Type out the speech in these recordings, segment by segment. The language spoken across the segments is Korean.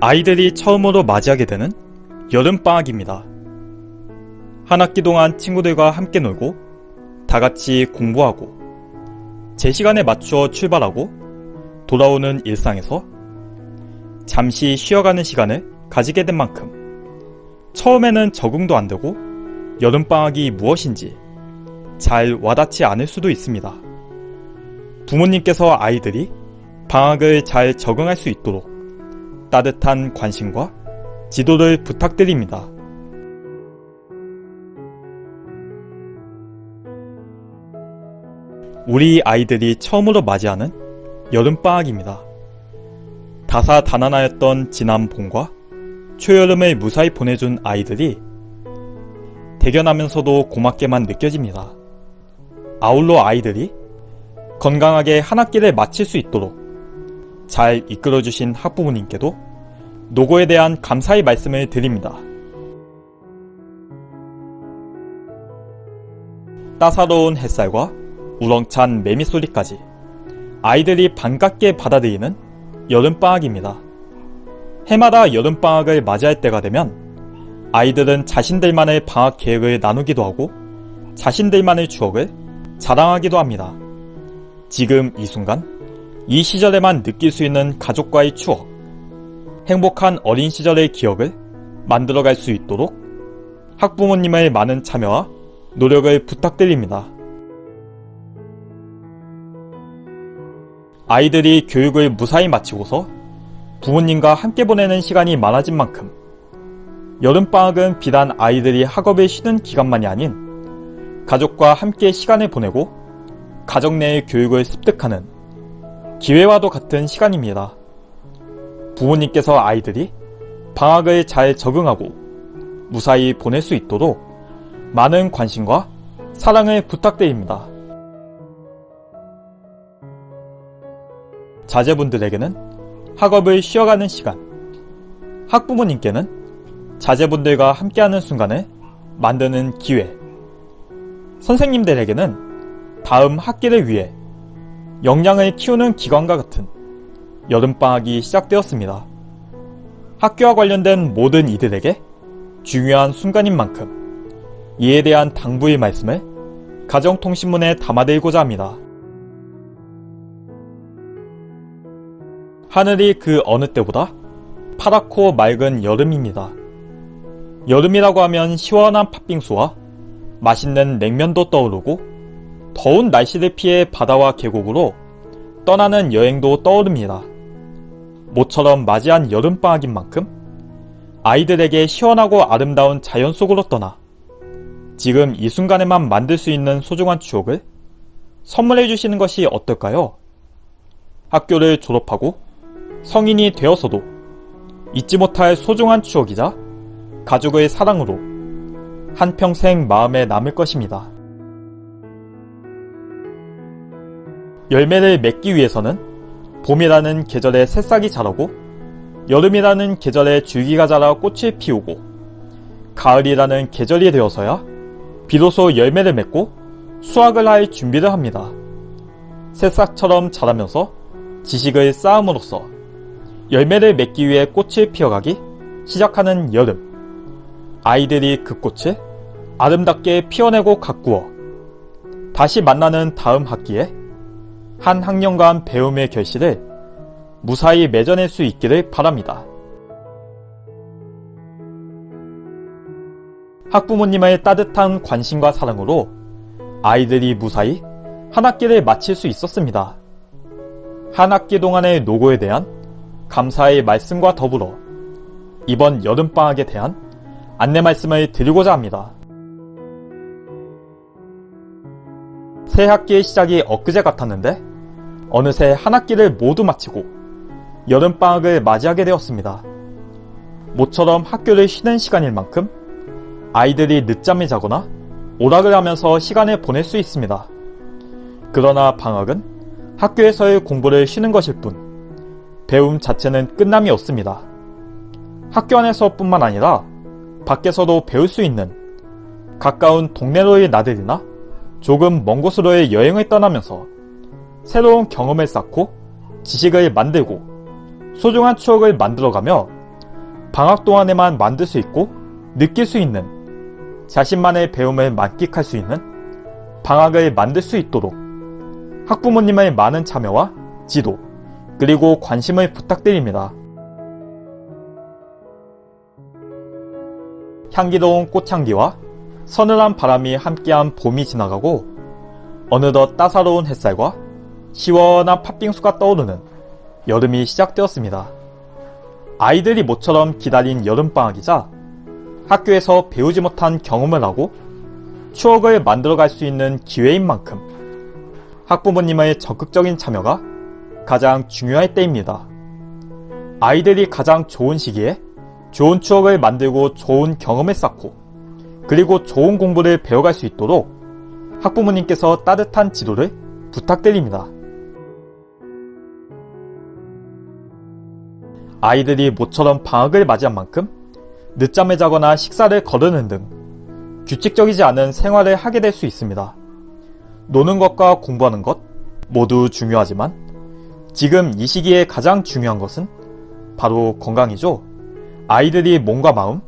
아이들이 처음으로 맞이하게 되는 여름방학입니다. 한 학기 동안 친구들과 함께 놀고, 다 같이 공부하고, 제 시간에 맞추어 출발하고, 돌아오는 일상에서 잠시 쉬어가는 시간을 가지게 된 만큼, 처음에는 적응도 안 되고, 여름방학이 무엇인지 잘 와닿지 않을 수도 있습니다. 부모님께서 아이들이 방학을 잘 적응할 수 있도록 따뜻한 관심과 지도를 부탁드립니다. 우리 아이들이 처음으로 맞이하는 여름방학입니다. 다사다난하였던 지난 봄과 초여름을 무사히 보내준 아이들이 대견하면서도 고맙게만 느껴집니다. 아울러 아이들이 건강하게 한 학기를 마칠 수 있도록 잘 이끌어주신 학부모님께도 노고에 대한 감사의 말씀을 드립니다. 따사로운 햇살과 우렁찬 매미 소리까지 아이들이 반갑게 받아들이는 여름방학입니다. 해마다 여름방학을 맞이할 때가 되면 아이들은 자신들만의 방학 계획을 나누기도 하고 자신들만의 추억을 자랑하기도 합니다. 지금 이 순간 이 시절에만 느낄 수 있는 가족과의 추억, 행복한 어린 시절의 기억을 만들어갈 수 있도록 학부모님의 많은 참여와 노력을 부탁드립니다. 아이들이 교육을 무사히 마치고서 부모님과 함께 보내는 시간이 많아진 만큼 여름방학은 비단 아이들이 학업을 쉬는 기간만이 아닌 가족과 함께 시간을 보내고 가정 내의 교육을 습득하는 기회와도 같은 시간입니다. 부모님께서 아이들이 방학을 잘 적응하고 무사히 보낼 수 있도록 많은 관심과 사랑을 부탁드립니다. 자제분들에게는 학업을 쉬어가는 시간, 학부모님께는 자제분들과 함께하는 순간을 만드는 기회, 선생님들에게는 다음 학기를 위해 역량을 키우는 기관과 같은 여름방학이 시작되었습니다. 학교와 관련된 모든 이들에게 중요한 순간인 만큼 이에 대한 당부의 말씀을 가정통신문에 담아드리고자 합니다. 하늘이 그 어느 때보다 파랗고 맑은 여름입니다. 여름이라고 하면 시원한 팥빙수와 맛있는 냉면도 떠오르고 더운 날씨를 피해 바다와 계곡으로 떠나는 여행도 떠오릅니다. 모처럼 맞이한 여름방학인 만큼 아이들에게 시원하고 아름다운 자연 속으로 떠나 지금 이 순간에만 만들 수 있는 소중한 추억을 선물해 주시는 것이 어떨까요? 학교를 졸업하고 성인이 되어서도 잊지 못할 소중한 추억이자 가족의 사랑으로 한평생 마음에 남을 것입니다. 열매를 맺기 위해서는 봄이라는 계절에 새싹이 자라고 여름이라는 계절에 줄기가 자라 꽃을 피우고 가을이라는 계절이 되어서야 비로소 열매를 맺고 수확을 할 준비를 합니다. 새싹처럼 자라면서 지식을 쌓음으로써 열매를 맺기 위해 꽃을 피어가기 시작하는 여름. 아이들이 그 꽃을 아름답게 피워내고 가꾸어 다시 만나는 다음 학기에 한 학년간 배움의 결실을 무사히 맺어낼 수 있기를 바랍니다. 학부모님의 따뜻한 관심과 사랑으로 아이들이 무사히 한 학기를 마칠 수 있었습니다. 한 학기 동안의 노고에 대한 감사의 말씀과 더불어 이번 여름방학에 대한 안내 말씀을 드리고자 합니다. 새 학기의 시작이 엊그제 같았는데 어느새 한 학기를 모두 마치고 여름방학을 맞이하게 되었습니다. 모처럼 학교를 쉬는 시간일 만큼 아이들이 늦잠을 자거나 오락을 하면서 시간을 보낼 수 있습니다. 그러나 방학은 학교에서의 공부를 쉬는 것일 뿐 배움 자체는 끝남이 없습니다. 학교 안에서 뿐만 아니라 밖에서도 배울 수 있는 가까운 동네로의 나들이나 조금 먼 곳으로의 여행을 떠나면서 새로운 경험을 쌓고 지식을 만들고 소중한 추억을 만들어가며 방학 동안에만 만들 수 있고 느낄 수 있는 자신만의 배움을 만끽할 수 있는 방학을 만들 수 있도록 학부모님의 많은 참여와 지도 그리고 관심을 부탁드립니다. 향기로운 꽃향기와 서늘한 바람이 함께한 봄이 지나가고 어느덧 따사로운 햇살과 시원한 팥빙수가 떠오르는 여름이 시작되었습니다. 아이들이 모처럼 기다린 여름방학이자 학교에서 배우지 못한 경험을 하고 추억을 만들어갈 수 있는 기회인 만큼 학부모님의 적극적인 참여가 가장 중요할 때입니다. 아이들이 가장 좋은 시기에 좋은 추억을 만들고 좋은 경험을 쌓고 그리고 좋은 공부를 배워갈 수 있도록 학부모님께서 따뜻한 지도를 부탁드립니다. 아이들이 모처럼 방학을 맞이한 만큼 늦잠을 자거나 식사를 거르는 등 규칙적이지 않은 생활을 하게 될 수 있습니다. 노는 것과 공부하는 것 모두 중요하지만 지금 이 시기에 가장 중요한 것은 바로 건강이죠. 아이들이 몸과 마음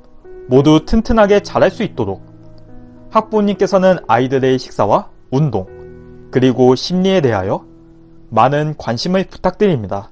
모두 튼튼하게 자랄 수 있도록 학부모님께서는 아이들의 식사와 운동 그리고 심리에 대하여 많은 관심을 부탁드립니다.